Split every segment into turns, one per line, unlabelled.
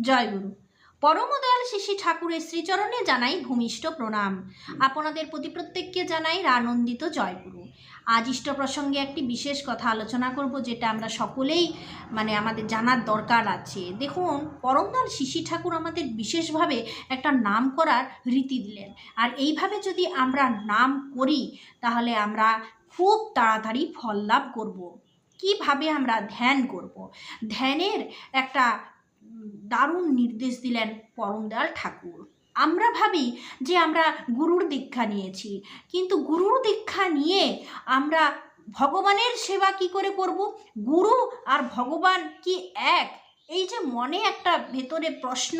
জয় গুরু। পরমদয়াল শিশি ঠাকুরের শ্রীচরণে জানাই ভূমিষ্ঠ প্রণাম। আপনাদের প্রতি প্রত্যেককে জানাই আনন্দিত জয়গুরু আজ ইষ্ট প্রসঙ্গে একটি বিশেষ কথা আলোচনা করব, যেটা আমরা সকলেই মানে আমাদের জানার দরকার আছে। দেখুন, পরমদয়াল শিশি ঠাকুর আমাদের বিশেষভাবে একটা নাম করার রীতি দিলেন। আর এইভাবে যদি আমরা নাম করি, তাহলে আমরা খুব তাড়াতাড়ি ফল লাভ করব। কীভাবে আমরা ধ্যান করব? ধ্যানের একটা দারুণ নির্দেশ দিলেন পরমদয়াল ঠাকুর। আমরা ভাবি যে আমরা গুরুর দীক্ষা নিয়েছি, কিন্তু গুরুর দীক্ষা নিয়ে আমরা ভগবানের সেবা কি করে করব? গুরু আর ভগবান কি এক? এই যে মনে একটা ভেতরে প্রশ্ন,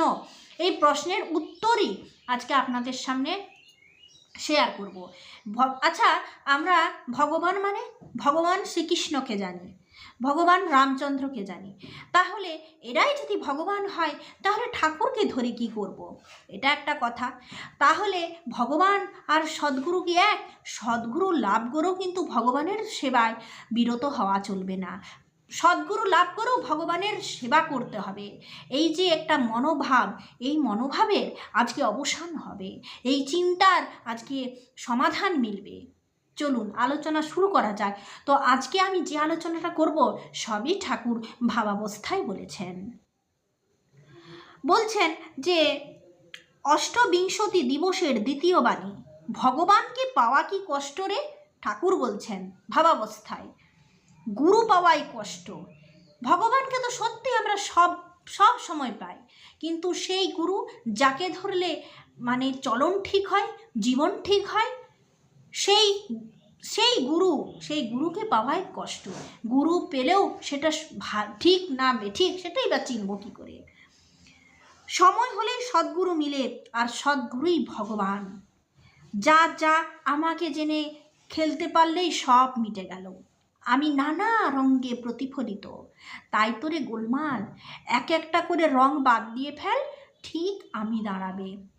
এই প্রশ্নের উত্তরই আজকে আপনাদের সামনে শেয়ার করব। আচ্ছা আমরা ভগবান মানে? ভগবান শ্রীকৃষ্ণকে জানি। ভগবান রামচন্দ্রকে জানি। তাহলে এরাই যদি ভগবান হয়, তাহলে ঠাকুরকে ধরে কি করব। এটা একটা কথা। তাহলে ভগবান আর সদ্গুরু কি এক? সদ্গুরু লাভ করেও কিন্তু ভগবানের সেবায় বিরত হওয়া চলবে না। সদ্গুরু লাভ করেও ভগবানের সেবা করতে হবে। এই যে একটা মনোভাব, এই মনোভাবের আজকে অবসান হবে। এই চিন্তার আজকে সমাধান মিলবে। চলুন আলোচনা শুরু করা যাক। তো আজকে আমি যে আলোচনাটা করব, সবই ঠাকুর ভাবাবস্থায় বলেছেন। বলছেন যে, অষ্টবিংশতি দিবসের দ্বিতীয় বাণী, ভগবানকে পাওয়া কি কষ্ট রে? ঠাকুর বলছেন, ভাবাবস্থায়। গুরু পাওয়াই কষ্ট। ভগবানকে তো সত্যি আমরা সব সব সময় পাই। কিন্তু সেই গুরু যাকে ধরলে মানে চলন ঠিক হয়, জীবন ঠিক হয় সেই সেই গুরু, সেই গুরুকে পাওয়াই কষ্ট। গুরু পেলেও সেটা ঠিক না ঠিক সেটাই বা চিনব কী করে? সময় হলেই সদ্গুরু মিলে আর সদ্গুরুই ভগবান। যা যা আমাকে জেনে খেলতে পারলেই সব মিটে গেল। আমি নানা রঙ্গে প্রতিফলিত। তাই তোরে গোলমাল, এক একটা করে রং বাদ দিয়ে ফেল, ঠিক আমি দাঁড়াবে।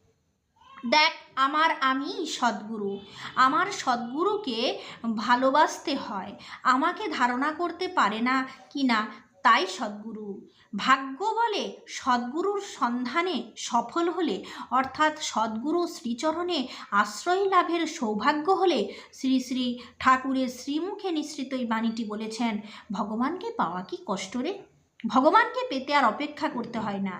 দেখ, আমার আমি সদ্গুরু। আমার সদ্গুরুকে ভালোবাসতে হয়। আমাকে ধারণা করতে পারে না কি না, তাই সদ্গুরু। ভাগ্য বলে সদ্গুরুর সন্ধানে সফল হলে, অর্থাৎ সদ্গুরু শ্রীচরণে আশ্রয় লাভের সৌভাগ্য হলে, শ্রী শ্রী ঠাকুরের শ্রীমুখে নিঃসৃত এই বাণীটি বলেছেন, ভগবানকে পাওয়া কি কষ্ট রে? ভগবানকে পেতে আর অপেক্ষা করতে হয় না।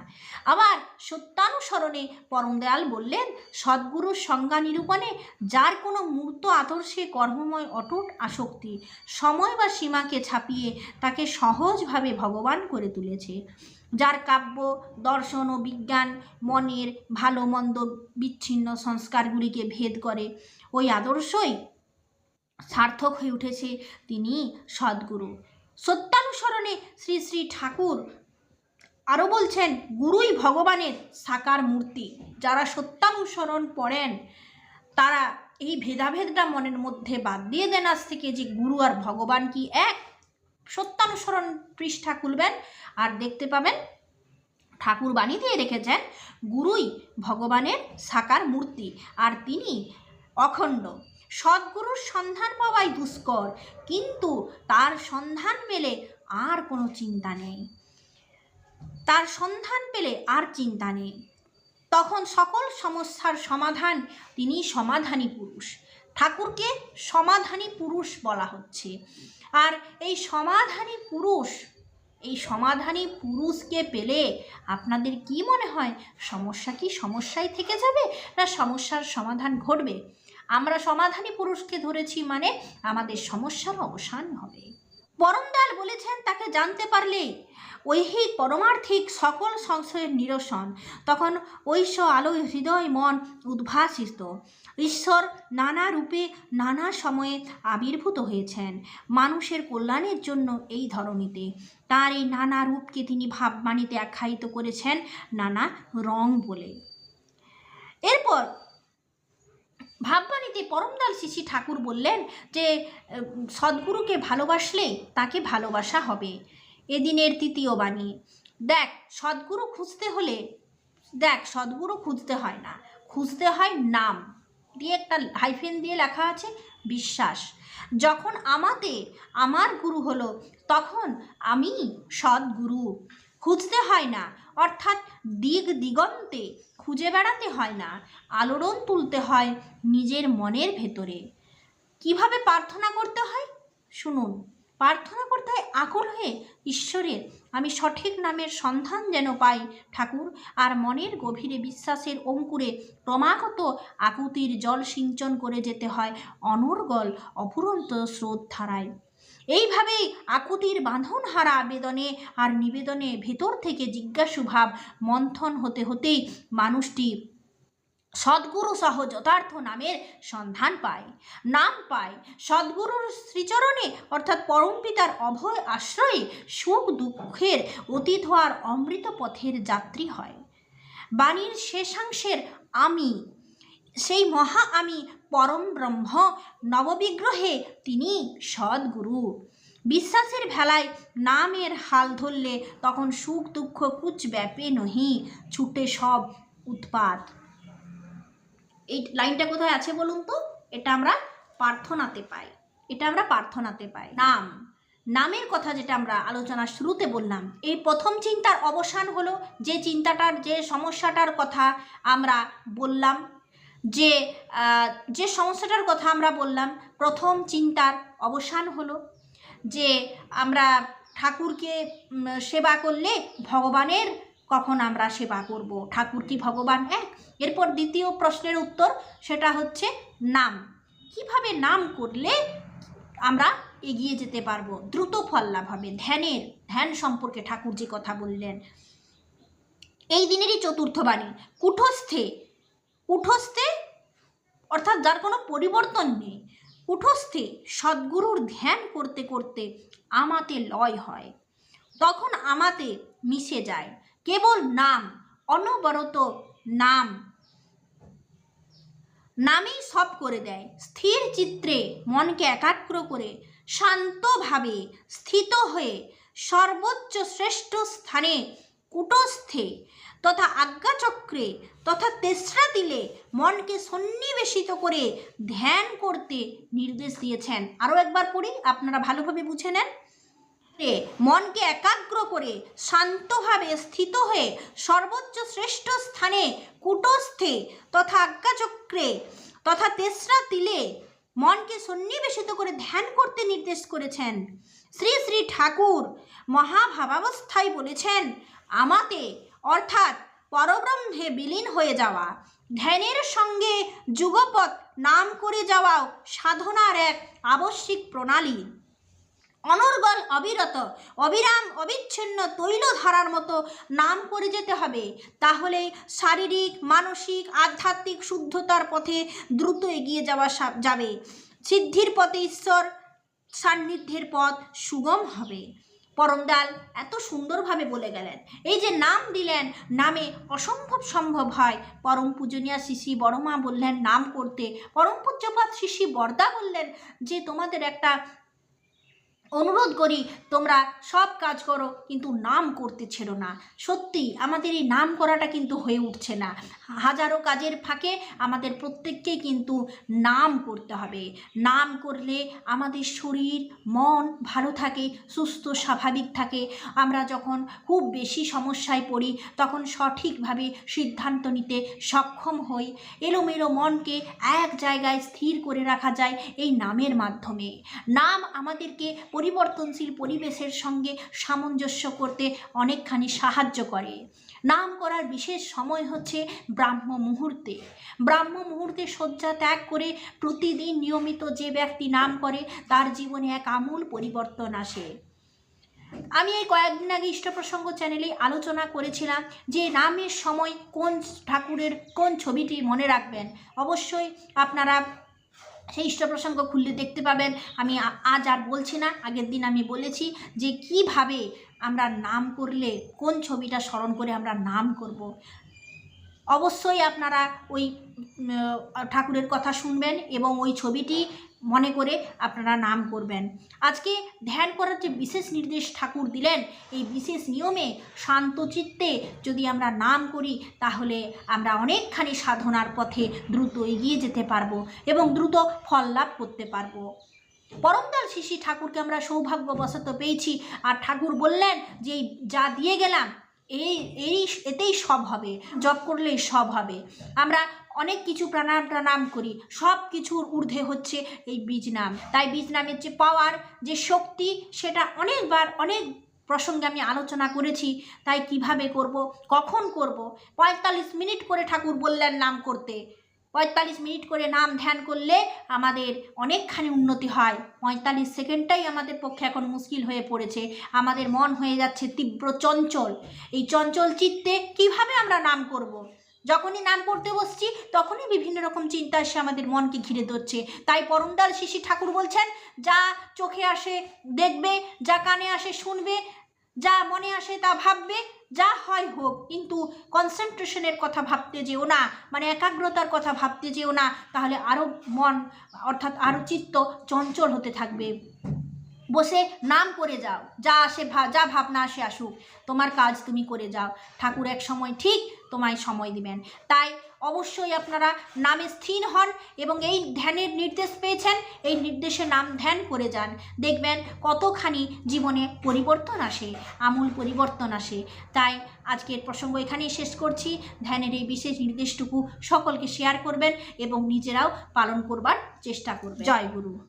আবার সত্যানুসরণে পরমদয়াল বললেন, সদ্গুরুর সংজ্ঞা নিরূপণে যার কোনো মূর্ত আদর্শে কর্মময় অটুট আসক্তি, সময় বা সীমাকে ছাপিয়ে তাকে সহজভাবে ভগবান করে তুলেছে। যার কাব্য, দর্শন ও বিজ্ঞান মনের ভালো মন্দ বিচ্ছিন্ন সংস্কারগুলিকে ভেদ করে, ওই আদর্শই সার্থক হয়ে উঠেছে তিনি সদ্গুরু। সত্যানুসরণে শ্রী শ্রী ঠাকুর আরও বলছেন, গুরুই ভগবানের সাকার মূর্তি। যারা সত্যানুসরণ পড়েন, তারা এই ভেদাভেদটা মনের মধ্যে বাদ দিয়ে দেন আজ থেকে যে গুরু আর ভগবান কি এক? সত্যানুসরণ পৃষ্ঠা খুলবেন আর দেখতে পাবেন, ঠাকুর বাণী দিয়ে রেখেছেন, গুরুই ভগবানের সাকার মূর্তি। আর তিনি অখণ্ড সদ্গুরুর সন্ধান পাওয়াই দুষ্কর, কিন্তু তার সন্ধান মেলে আর কোনো চিন্তা নেই। তার সন্ধান পেলে আর চিন্তা নেই। তখন সকল সমস্যার সমাধান তিনি সমাধানী পুরুষ। ঠাকুরকে সমাধানী পুরুষ বলা হচ্ছে। আর এই সমাধানী পুরুষ, এই সমাধানী পুরুষকে পেলে আপনাদের কি মনে হয়, সমস্যা কি সমস্যাই থেকে যাবে না সমস্যার সমাধান ঘটবে? আমরা সমাধানী পুরুষকে ধরেছি মানে আমাদের সমস্যার অবসান হবে। পরমদাল বলেছেন, তাকে জানতে পারলে ঐহিক পরমার্থিক সকল সংশয়ের নিরসন। তখন ঐশ্ব আলো হৃদয় মন উদ্ভাসিত। ঈশ্বর নানা রূপে নানা সময়ে আবির্ভূত হয়েছেন। মানুষের কল্যাণের জন্য এই ধরনীতে তার এই নানা রূপকে তিনি ভাববাণীতে আখ্যায়িত করেছেন নানা রং বলে। এরপর ভাববাণীতে পরমদাল শিশি ঠাকুর বললেন যে সদ্গুরুকে ভালোবাসলেই তাকে ভালোবাসা হবে। এদিনের তৃতীয় বাণী। দেখ, সদ্গুরু খুঁজতে হলে, দেখ, সদ্গুরু খুঁজতে হয় না। খুঁজতে হয় নাম। দিয়ে একটা হাইফেন দিয়ে লেখা আছে, বিশ্বাস। যখন আমাতে আমার গুরু হলো, তখন আমি সদ্গুরু। খুঁজতে হয় না, অর্থাৎ দিগ দিগন্তে খুঁজে বেড়াতে হয় না, আলোড়ন তুলতে হয় নিজের মনের ভেতরে। কীভাবে প্রার্থনা করতে হয়? শুনুন, প্রার্থনা করতে হয় আকুল হয়ে, ঈশ্বরের, আমি সঠিক নামের সন্ধান যেন পাই ঠাকুর, আর মনের গভীরে বিশ্বাসের অঙ্কুরে ক্রমাগত আকুতির জল সিঞ্চন করে যেতে হয় অনর্গল অফুরন্ত স্রোত ধারায়। এইভাবেই আকুতির বাঁধন হারা আবেদনে আর নিবেদনে ভেতর থেকে জিজ্ঞাসু ভাব মন্থন হতে হতেই মানুষটি সদ্গুরু সহ যথার্থ নামের সন্ধান পায়। নাম পায়। সদ্গুরুর শ্রীচরণে, অর্থাৎ পরমপিতার অভয় আশ্রয়ে সুখ দুঃখের অতীত হওয়ার অমৃত পথের যাত্রী হয়। বাণীর শেষাংশের আমি, সেই মহা আমি পরম ব্রহ্ম নববিগ্রহে তিনি সদ্গুরু। বিশ্বাসের ভেলায় নামের হাল ধরলে তখন সুখ দুঃখ কুচ ব্যাপে নহি, ছুটে সব উৎপাত। এই লাইনটা কোথায় আছে বলুন তো? এটা আমরা প্রার্থনাতে পাই। এটা আমরা প্রার্থনাতে পাই। নাম। নামের কথা যেটা আমরা আলোচনার শুরুতে বললাম। এই প্রথম চিন্তার অবসান হলো যে চিন্তাটার, যে সমস্যাটার কথা আমরা বললাম যে যে সমস্যাটার কথা আমরা বললাম, প্রথম চিন্তার অবসান হলো যে, আমরা ঠাকুরকে সেবা করলে ভগবানের কখন আমরা সেবা করব? ঠাকুর কি ভগবান এক? এরপর দ্বিতীয় প্রশ্নের উত্তর সেটা হচ্ছে নাম। কীভাবে নাম করলে আমরা এগিয়ে যেতে পারব? দ্রুত ফল লাভ হবে। ধ্যানের, ধ্যান সম্পর্কে ঠাকুর যে কথা বললেন। এই দিনেরই চতুর্থ বাণী। কুঠস্থে কুঠস্থে, অর্থাৎ যার কোনো পরিবর্তন নেই, কুঠস্থে সদ্গুরুর ধ্যান করতে করতে আমাতে লয় হয়। তখন আমাতে মিশে যায়। কেবল নাম, অনবরত নাম, নামেই সব করে দেয়। স্থির চিত্রে মনকে একাগ্র করে শান্তভাবে স্থিত হয়ে সর্বোচ্চ শ্রেষ্ঠ স্থানে কুটস্থে তথা আজ্ঞাচক্রে তথা তেসরা দিলে মনকে সন্নিবেশিত করে ধ্যান করতে নির্দেশ দিয়েছেন। আরও একবার পড়ি, আপনারা ভালোভাবে বুঝে নেন। মনকে একাগ্র করে শান্তভাবে স্থিত হয়ে সর্বোচ্চ শ্রেষ্ঠ স্থানে কুটস্থে তথা আজ্ঞাচক্রে তথা তেসরা তিলে মনকে সন্নিবেশিত করে ধ্যান করতে নির্দেশ করেছেন। শ্রী শ্রী ঠাকুর মহাভাবাবস্থায় বলেছেন, আমাতে অর্থাৎ পরব্রহ্মে বিলীন হয়ে যাওয়া। ধ্যানের সঙ্গে যুগপথ নাম করে যাওয়াও সাধনার এক আবশ্যিক প্রণালী। অনর্গল অবিরত, অবিরাম, অবিচ্ছিন্ন তৈল তৈলধারার মতো নাম করে যেতে হবে। তাহলে শারীরিক, মানসিক, আধ্যাত্মিক শুদ্ধতার পথে দ্রুত এগিয়ে যাওয়া যাবে। সিদ্ধির পথে ঈশ্বর সান্নিধ্যের পথ সুগম হবে। পরমদাল এত সুন্দরভাবে বলে গেলেন। এই যে নাম দিলেন, নামে অসম্ভব সম্ভব হয়। পরম পূজনীয়া শিশি বড়মা বললেন, নাম করতে। পরম পূজ্যপাত শিশি বর্দা বললেন যে, তোমাদের একটা অনুরোধ করি, তোমরা সব কাজ করো, কিন্তু নাম করতে ছেড়ো না। সত্যি, আমাদের এই নাম করাটা কিন্তু হয়ে উঠছে না। হাজারো কাজের ফাঁকে আমাদের প্রত্যেককেই কিন্তু নাম করতে হবে। নাম করলে আমাদের শরীর, মন ভালো থাকে, সুস্থ, স্বাভাবিক থাকে। আমরা যখন খুব বেশি সমস্যায় পড়ি, তখন সঠিকভাবে সিদ্ধান্ত নিতে সক্ষম হই। এলোমেলো মনকে এক জায়গায় স্থির করে রাখা যায় এই নামের মাধ্যমে। নাম আমাদেরকে পরিবর্তনশীল পরিবেশের সঙ্গে সামঞ্জস্য করতে অনেকখানি সাহায্য করে। নাম করার বিশেষ সময় হচ্ছে ব্রাহ্ম মুহূর্তে। ব্রাহ্ম মুহূর্তে শয্যা ত্যাগ করে প্রতিদিন নিয়মিত যে ব্যক্তি নাম করে, তার জীবনে এক আমূল পরিবর্তন আসে। আমি এই কয়েকদিন আগে ইষ্ট প্রসঙ্গ চ্যানেলে আলোচনা করেছিলাম যে নামের সময় কোন ঠাকুরের কোন ছবিটি মনে রাখবেন। অবশ্যই আপনারা সেই ইষ্ট প্রসঙ্গ খুললে দেখতে পাবেন। আমি আজ আর বলছি না, আগের দিন আমি বলেছি যে কীভাবে আমরা নাম করলে, কোন ছবিটা স্মরণ করে আমরা নাম করব। অবশ্যই আপনারা ওই ঠাকুরের কথা শুনবেন এবং ওই ছবিটি মনে করে আপনারা নাম করবেন। আজকে ধ্যান করার যে বিশেষ নির্দেশ ঠাকুর দিলেন, এই বিশেষ নিয়মে শান্ত চিত্তে যদি আমরা নাম করি, তাহলে আমরা অনেকখানি সাধনার পথে দ্রুত এগিয়ে যেতে পারব এবং দ্রুত ফল লাভ করতে পারব। পরমদাল শিশি ঠাকুরকে আমরা সৌভাগ্যবশত পেয়েছি। আর ঠাকুর বললেন যে, যা দিয়ে গেলাম এই এই এতেই সব হবে, জপ করলেই সব হবে। আমরা অনেক কিছু প্রাণায়াম প্রাণায়াম করি, সব কিছুর ঊর্ধ্বে হচ্ছে এই বীজ নাম তাই বীজ নামের যে পাওয়ার যে শক্তি, সেটা অনেকবার, অনেক প্রসঙ্গে আমি আলোচনা করেছি, তাই কীভাবে করব, কখন করব, পঁয়তাল্লিশ মিনিট করে ঠাকুর বললেন নাম করতে। পঁয়তাল্লিশ মিনিট করে নাম ধ্যান করলে আমাদের অনেকখানি উন্নতি হয়। পঁয়তাল্লিশ সেকেন্ডটাই আমাদের পক্ষে এখন মুশকিল হয়ে পড়েছে। আমাদের মন হয়ে যাচ্ছে তীব্র চঞ্চল। এই চঞ্চল চিত্তে কীভাবে আমরা নাম করব। যখনই নাম করতে বসছি, তখনই বিভিন্ন রকম চিন্তা এসে আমাদের মনকে ঘিরে ধরছে। তাই পরমদাল শিশি ঠাকুর বলছেন, যা চোখে আসে দেখবে, যা কানে আসে শুনবে যা মনে আসে তা ভাববে, যা হয় হোক, কিন্তু কনসেন্ট্রেশনের কথা ভাবতে যেও না মানে একাগ্রতার কথা ভাবতে যেও না, তাহলে আরও মন, অর্থাৎ আরও চিত্ত চঞ্চল হতে থাকবে। বসে নাম করে যাও, যা আসে যা ভাবনা আসে আসুক, তোমার কাজ তুমি করে যাও। ঠাকুর এক সময় ঠিক তোমায় সময় দিবেন। তাই অবশ্যই আপনারা নামে স্থির হন এবং এই ধ্যানের নির্দেশ পেয়েছেন। এই নির্দেশে নাম ধ্যান করে যান। দেখবেন কতখানি জীবনে পরিবর্তন আসে, আমূল পরিবর্তন আসে। তাই আজকের প্রসঙ্গ এখানেই শেষ করছি। ধ্যানের এই বিশেষ নির্দেশটুকু সকলকে শেয়ার করবেন এবং নিজেরাও পালন করবার চেষ্টা করবেন। জয় গুরু।